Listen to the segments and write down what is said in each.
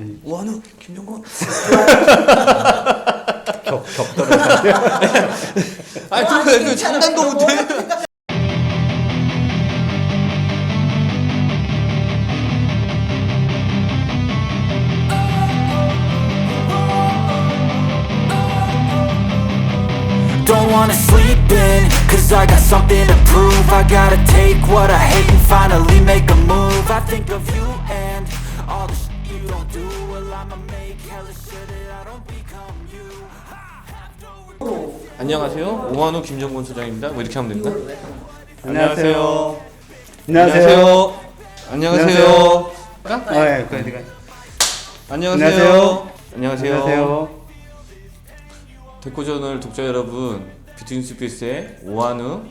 오한우 김정건 격 격떨어. 아니 그거 그 장난도 못해 Don't wanna sleep in, cause I got something to prove I gotta take what I hate and finally make you. Don't do Well I'ma make. Hella sure that I don't become you. 안녕하세요. 오한우 김정건 소장입니다. 뭐 이렇게 하면 됩니다? 안녕하세요. 안녕하세요. 안녕하세요. 아, 예, 그래, 그래. 안녕하세요. 안녕하세요. 안녕하세요. 데코저널 독자 여러분 비트윈 스페이스의 오한우.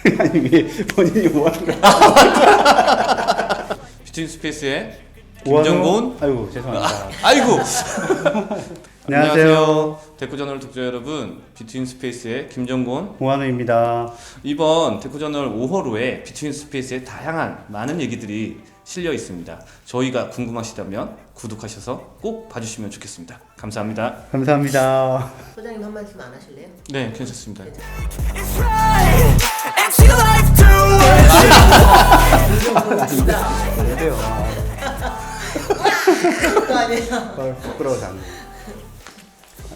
아니 왜 본인이 뭐 하는 거야? 비트윈 스페이스의 김정곤? 아이고 죄송합니다. 아이고. 안녕하세요. 데코저널 독자 여러분 비트윈 스페이스의 김정곤. 오한우입니다. 이번 데코저널 5호로에 비트윈 스페이스의 다양한 많은 얘기들이 실려 있습니다. 저희가 궁금하시다면 구독하셔서 꼭 봐주시면 좋겠습니다. 감사합니다. 감사합니다. 소장님 한 말씀 안 하실래요? 네 괜찮습니다. It's right, 아니에요. 어, 부끄러워서 안 돼.